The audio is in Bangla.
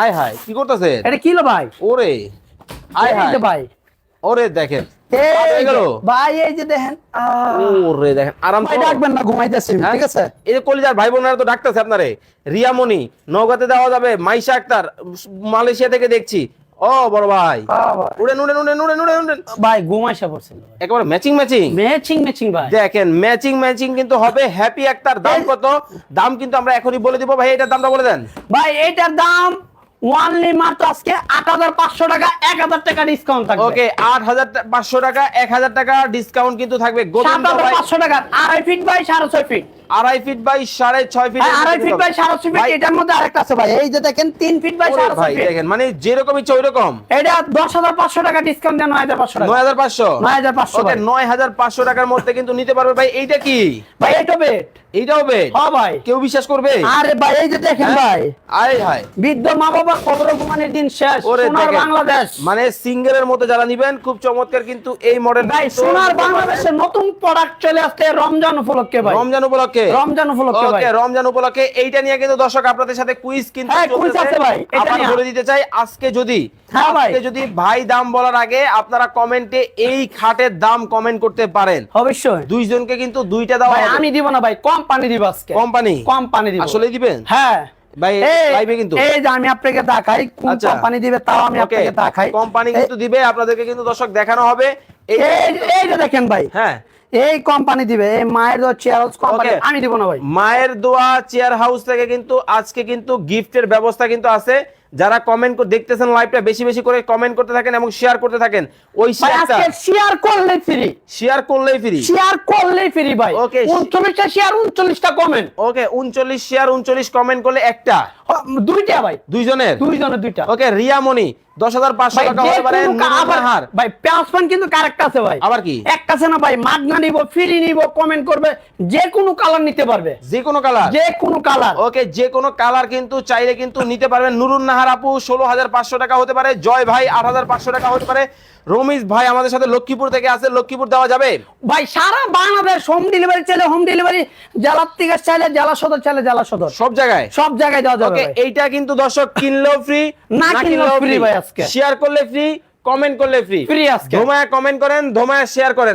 আয় হায় কি করতেছে এটা কি হলো ভাই? ওরে আয় হায়। ভাই। ওরে দেখেন হয়ে যে, গেল? ভাই এই যে দেখেন ওরে দেখেন আরাম তো। ডাকবেন না ঘুমাইতেছি? ঠিক আছে? এই যে কলিজার ভাই বোনেরা তো ডাকতেছে আপনারে। রিয়ামণি নৌকাতে দেওয়া যাবে মাইশা আক্তার মালয়েশিয়া থেকে দেখছি। ও বড় ভাই। উড়েন উড়েন উড়েন উড়েন উড়েন উড়েন। ভাই ঘুমাইসা পড়ছিল একেবারে ম্যাচিং ম্যাচিং ম্যাচিং ম্যাচিং ভাই। দেখেন ম্যাচিং ম্যাচিং কিন্তু হবে। হ্যাপি একটার দাম কত? দাম কিন্তু আমরা এখনই বলে দিব। ভাই এটার দামটা বলে দেন। ভাই এটার দাম ওয়ানলি মাত্র আজকে আট হাজার পাঁচশো টাকা এক হাজার টাকা ডিসকাউন্ট থাকবে। ওকে আট হাজার পাঁচশো টাকা এক হাজার টাকা ডিসকাউন্ট কিন্তু থাকবে। পাঁচশো টাকা আড়াই ফিট বাই সাড়ে ছয় ফিট আড়াই ফিট বাই সাড়ে ছয় ফিট আড়াই ফিট বাই সাড়ে ছয় ফিট এটার মধ্যে আরেকটা আছে ভাই। এই যে দেখেন তিন ফিট বাই সাড়ে ভাই দেখেন মানে যেরকম ইচ্ছে এটা দশ হাজার পাঁচশো টাকা ডিসকাউন্ট দেন নয় হাজার পাঁচশো নয় হাজার পাঁচশো? 9,500 ওকে ভাই। নয় হাজার পাঁচশো টাকার মধ্যে কিন্তু নিতে পারবে ভাই এইটা কি? ভাই এটা বেট এইটাও বেড হ্যাঁ ভাই। কেউ বিশ্বাস করবে? আরে ভাই এই যে দেখেন হ্যাঁ? ভাই। হায়। বৃদ্ধ মা বাবা কবর ঘুমানোর দিন শেষ সোনার বাংলাদেশ। মানে সিঙ্গেলের মতো যারা নিবেন খুব চমৎকার কিন্তু এই মডেল ভাই সোনার বাংলাদেশের নতুন প্রোডাক্ট চলে আসছে রমজান উপলক্ষে ভাই। রমজান উপলক্ষে রমজান উপলক্ষে ওকে রমজান উপলক্ষে এইটা নিয়ে কিন্তু দর্শক আপনাদের সাথে কুইজ কিন্তু হ্যাঁ, আছে ভাই, আবার বলে দিতে চাই আজকে যদি হ্যাঁ আজকে যদি ভাই দাম বলার আগে আপনারা কমেন্টে এই খাটের দাম কমেন্ট করতে পারেন। অবশ্যই। দুইজনকে কিন্তু দুইটা হবে। আমি দিব না ভাই। কোম্পানি দিব আজকে। কোম্পানি? কোম্পানি দিব। আসলে দিবেন? হ্যাঁ। ভাই, লাইভে কিন্তু। এই যে আমি আপনাকে দেখাই কোন আচ্ছা। কোম্পানি দিবে তাও আমি আপনাকে দেখাই। কোম্পানি কিন্তু দিবে আপনাদেরকে কিন্তু দর্শক দেখানো হবে। এই দেখেন ভাই। হ্যাঁ। এই কোম্পানি দিবে এই মায়ের দোয়া চেয়ার হাউস কোম্পানি আমি দিব না ভাই। মায়ের দোয়া চেয়ার হাউস থেকে কিন্তু আজকে কিন্তু গিফটের ব্যবস্থা কিন্তু আছে। যারা কমেন্ট দেখতেছেন লাইভটা বেশি বেশি করে কমেন্ট করতে থাকেন এবং শেয়ার করতে থাকেন। ওই শেয়ারটা আজকে শেয়ার করলে ফ্রি শেয়ার করলেই ফ্রি শেয়ার করলেই ফ্রি ভাই। Okay. উনচল্লিশটা শেয়ার উনচল্লিশটা কমেন্ট ওকে উনচল্লিশ শেয়ার উনচল্লিশ কমেন্ট করলে একটা। দুইটা ভাই। দুইজনের? দুইজনের দুইটা। ওকে রিয়ামণি দশ হাজার পাঁচশো টাকা হতে পারে আবার হার ভাই পেঁয়াজপান কিন্তু কারেক্ট আছে ভাই। আবার কি? একটা আছে না ভাই মাগনা নিব ফ্রি নিব কমেন্ট করবে যে কোনো কালার নিতে পারবে। যে কোনো কালার যে কোনো কালার ওকে যে কোনো কালার কিন্তু চাইলে কিন্তু নিতে পারবেন। নুরুন নাহার আপু ষোলো হাজার পাঁচশো টাকা হতে পারে জয় ভাই আট হাজার পাঁচশো টাকা হতে পারে। রমিজ ভাই আমাদের সাথে লক্ষ্মীপুর থেকে আছে লক্ষ্মীপুর দেওয়া যাবে? ভাই সারা বাংলাদেশ হোম ডেলিভারি চাইলে হোম ডেলিভারি জেলার থেকে চাইলে জেলা সদর চাইলে জেলা সদর। সব জায়গায়? সব জায়গায় দেওয়া যাবে ওকে এইটা কিন্তু দর্শক কিনলেও ফ্রি না কিনলেও ফ্রি ভাই আজকে। শেয়ার করলে ফ্রি কমেন্ট করলে ফ্রি ফ্রি আজকে। ধোমায়া কমেন্ট করেন ধোমায়া শেয়ার করেন।